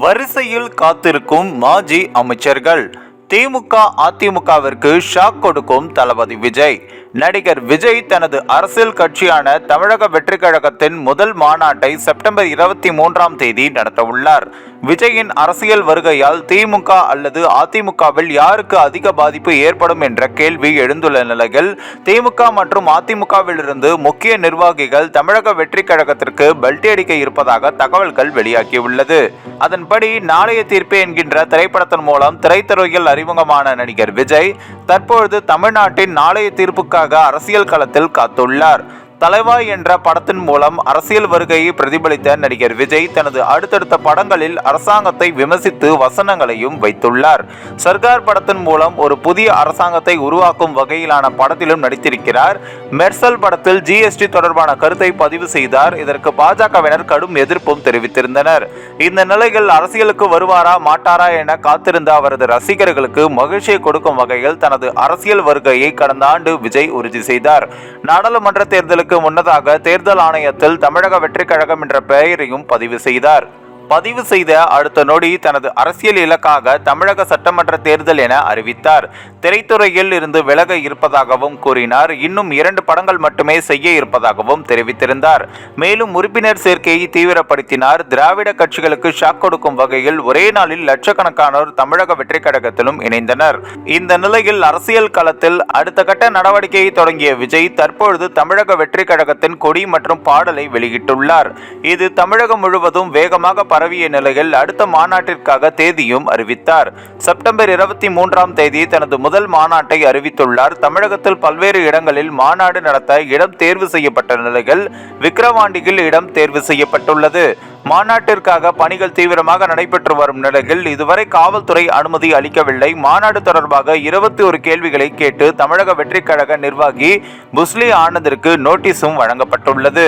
வரிசையில் காத்திருக்கும் மாஜி அமைச்சர்கள். திமுக அதிமுகவிற்கு ஷாக் கொடுக்கும் தளபதி விஜய். நடிகர் விஜய் தனது அரசியல் கட்சியான தமிழக வெற்றி கழகத்தின் முதல் மாநாட்டை செப்டம்பர் இருபத்தி மூன்றாம் தேதி நடத்தவுள்ளார். விஜயின் அரசியல் வருகையால் திமுக அல்லது அதிமுகவில் யாருக்கு அதிக பாதிப்பு ஏற்படும் என்ற கேள்வி எழுந்துள்ள நிலையில் திமுக மற்றும் அதிமுகவிலிருந்து முக்கிய நிர்வாகிகள் தமிழக வெற்றி கழகத்திற்கு பெல்ட் அடிக்க இருப்பதாக தகவல்கள் வெளியாகியுள்ளது. அதன்படி நாளைய தீர்ப்பு என்கின்ற திரைப்படத்தின் மூலம் திரைத்துறையில் அறிமுகமான நடிகர் விஜய் தற்பொழுது தமிழ்நாட்டின் நாளைய தீர்ப்புக்காக அரசியல் களத்தில் காத்துள்ளார். தலைவா என்ற படத்தின் மூலம் அரசியல் வருகையை பிரதிபலித்த நடிகர் விஜய் தனது அடுத்தடுத்த படங்களில் அரசாங்கத்தை விமர்சித்து வசனங்களையும் வைத்துள்ளார். சர்க்கார் படத்தின் மூலம் ஒரு புதிய அரசாங்கத்தை உருவாக்கும் வகையிலான படத்திலும் நடித்திருக்கிறார். மெர்சல் படத்தில் ஜிஎஸ்டி தொடர்பான கருத்தை பதிவு செய்தார். இதற்கு பாஜகவினர் கடும் எதிர்ப்பும் தெரிவித்திருந்தனர். இந்த நிலையில் அரசியலுக்கு வருவாரா மாட்டாரா என காத்திருந்த அவரது ரசிகர்களுக்கு மகிழ்ச்சியை கொடுக்கும் வகையில் தனது அரசியல் வருகையை கடந்த ஆண்டு விஜய் உறுதி செய்தார். நாடாளுமன்ற தேர்தலுக்கு முன்னதாக தேர்தல் ஆணையத்தில் தமிழக வெற்றிக் கழகம் என்ற பெயரையும் பதிவு செய்தார். பதிவு செய்த அடுத்த நொடி தனது அரசியல் இலக்காக தமிழக சட்டமன்ற தேர்தல் என அறிவித்தார். திரைத்துறையில் இருந்து விலக இருப்பதாகவும் கூறினார். இன்னும் இரண்டு படங்கள் மட்டுமே செய்ய இருப்பதாகவும் தெரிவித்திருந்தார். மேலும் உறுப்பினர் சேர்க்கையை தீவிரப்படுத்தினார். திராவிட கட்சிகளுக்கு ஷாக் கொடுக்கும் வகையில் ஒரே நாளில் லட்சக்கணக்கானோர் தமிழக வெற்றிக் கழகத்திலும் இணைந்தனர். இந்த நிலையில் அரசியல் களத்தில் அடுத்த கட்ட நடவடிக்கையை தொடங்கிய விஜய் தற்பொழுது தமிழக வெற்றிக் கழகத்தின் கொடி மற்றும் பாடலை வெளியிட்டுள்ளார். இது தமிழகம் முழுவதும் வேகமாக பரவிய நிலையில் அடுத்த மாநாட்டிற்காக தேதியும் அறிவித்தார். செப்டம்பர் இருபத்தி மூன்றாம் தேதி தனது முதல் மாநாட்டை அறிவித்துள்ளார். தமிழகத்தில் பல்வேறு இடங்களில் மாநாடு நடத்த இடம் தேர்வு செய்யப்பட்ட நிலையில் விக்கிரவாண்டியில் இடம் தேர்வு செய்யப்பட்டுள்ளது. மாநாட்டிற்காக பணிகள் தீவிரமாக நடைபெற்று வரும் நிலையில் இதுவரை காவல்துறை அனுமதி அளிக்கவில்லை. மாநாடு தொடர்பாக இருபத்தி ஒரு கேள்விகளை கேட்டு தமிழக வெற்றிக் கழக நிர்வாகி புஸ்லி ஆனந்திற்கு நோட்டீஸும் வழங்கப்பட்டுள்ளது.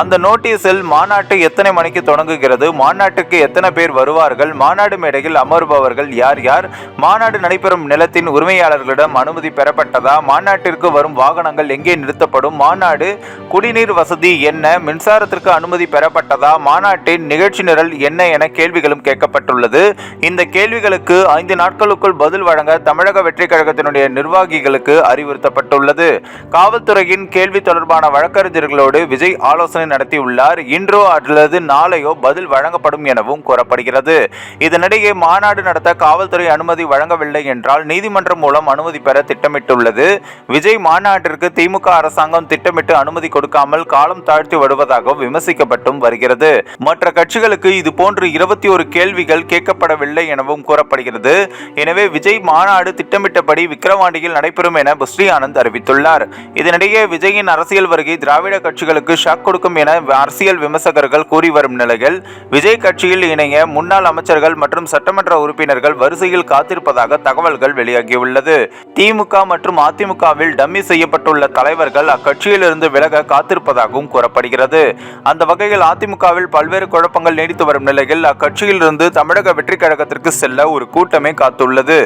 அந்த நோட்டீஸில் மாநாட்டு எத்தனை மணிக்கு தொடங்குகிறது? மாநாட்டுக்கு எத்தனை பேர் வருவார்கள்? மாநாடு மேடையில் அமர்பவர்கள் யார் யார்? மாநாடு நடைபெறும் நிலத்தின் உரிமையாளர்களிடம் அனுமதி பெறப்பட்டதா? மாநாட்டிற்கு வரும் வாகனங்கள் எங்கே நிறுத்தப்படும்? மாநாடு குடிநீர் வசதி என்ன? மின்சாரத்திற்கு அனுமதி பெறப்பட்டதா? மாநாட்டின் நிகழ்ச்சி நிரல் என்ன என கேள்விகளும் கேட்கப்பட்டுள்ளது. இந்த கேள்விகளுக்கு ஐந்து நாட்களுக்குள் பதில் வழங்க தமிழக வெற்றிக் கழகத்தினுடைய நிர்வாகிகளுக்கு அறிவுறுத்தப்பட்டுள்ளது. காவல்துறையின் கேள்வி தொடர்பான வழக்கறிஞர்களோடு விஜய் ஆலோசனை நடத்தியுள்ளார். இன்றோ அல்லது நாளையோ பதில் வழங்கப்படும் எனவும் கூறப்படுகிறது. இதனிடையே மாநாடு நடத்த காவல்துறை அனுமதி வழங்கவில்லை என்றால் நீதிமன்றம் மூலம் அனுமதி பெற திட்டமிட்டுள்ளது. விஜய் மாநாட்டிற்கு திமுக அரசாங்கம் திட்டமிட்டு அனுமதி கொடுக்காமல் காலம் தாழ்த்தி வருவதாக விமர்சிக்கப்பட்டும் வருகிறது. மற்ற கட்சிகளுக்கு இது போன்று இருபத்தி ஒரு கேள்விகள் கேட்கப்படவில்லை எனவும் கூறப்படுகிறது. எனவே விஜய் மாநாடு திட்டமிட்டபடி விக்கிரவாண்டியில் நடைபெறும் என புஸ்ரீ ஆனந்த் அறிவித்துள்ளார். இதனிடையே விஜயின் அரசியல் வருகை திராவிட கட்சிகளுக்கு ஷாக் கொடுக்கும் என அரசியல் விமர்சகர்கள் கூறி வரும் நிலையில் விஜய் கட்சியில் இணைய முன்னாள் அமைச்சர்கள் மற்றும் சட்டமன்ற உறுப்பினர்கள் வரிசையில் காத்திருப்பதாக தகவல்கள் வெளியாகியுள்ளது. திமுக மற்றும் அதிமுகவில் டம்மி செய்யப்பட்டுள்ள தலைவர்கள் அக்கட்சியிலிருந்து விலக காத்திருப்பதாகவும் கூறப்படுகிறது. அந்த வகையில் அதிமுகவில் பல்வேறு குழப்பங்கள் நீடித்து வரும் நிலையில் அக்கட்சியிலிருந்து தமிழக வெற்றி கழகத்திற்கு செல்ல ஒரு கூட்டமே காத்துள்ளது.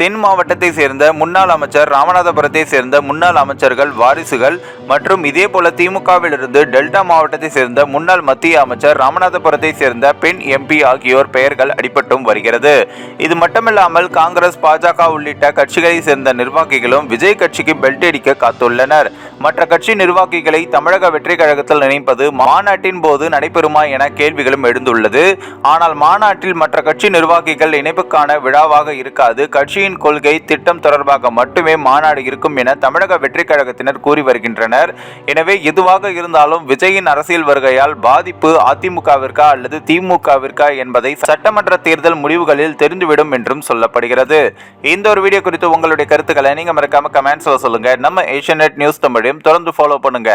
தென் மாவட்டத்தை சேர்ந்த முன்னாள் அமைச்சர் ராமநாதபுரத்தை சேர்ந்த முன்னாள் அமைச்சர்கள் வாரிசுகள் மற்றும் இதேபோல திமுகவிலிருந்து டெல்டா மாவட்டத்தை சேர்ந்த முன்னாள் மத்திய அமைச்சர் ராமநாதபுரத்தை சேர்ந்த பெண் எம்பி ஆகியோர் பெயர்கள் அடிபட்டும் வருகிறது. இது மட்டுமில்லாமல் காங்கிரஸ் பாஜக உள்ளிட்ட கட்சிகளை சேர்ந்த நிர்வாகிகளும் விஜய் கட்சிக்கு பெல்ட் அடிக்க காத்துள்ளனர். மற்ற கட்சி நிர்வாகிகளை தமிழக வெற்றி கழகத்தில் நினைப்பது மாநாட்டின் போது நடைபெறுமா என கேள்விகளும் எழுந்துள்ளது. ஆனால் மாநாட்டில் மற்ற கட்சி நிர்வாகிகள் இணைப்புக்கான விழாவாக இருக்காது. கட்சி கட்சியின் கொள்கை திட்டம் தொடர்பாக மட்டுமே மாநாடு இருக்கும் என தமிழக வெற்றி கழகத்தினர் கூறி வருகின்றனர். எனவே எதுவாக இருந்தாலும் விஜயின் அரசியல் வருகையால் பாதிப்பு அதிமுகவிற்கா அல்லது திமுகவிற்கா என்பதை சட்டமன்ற தேர்தல் முடிவுகளில் தெரிந்துவிடும் என்றும் சொல்லப்படுகிறது. இந்த ஒரு வீடியோ குறித்து உங்களுடைய கருத்துக்களை நீங்க மறக்காம கமெண்ட்ஸ்ல சொல்லுங்க. நம்ம ஏஷியநெட் நியூஸ் தமிழையும் தொடர்ந்து ஃபாலோ பண்ணுங்க.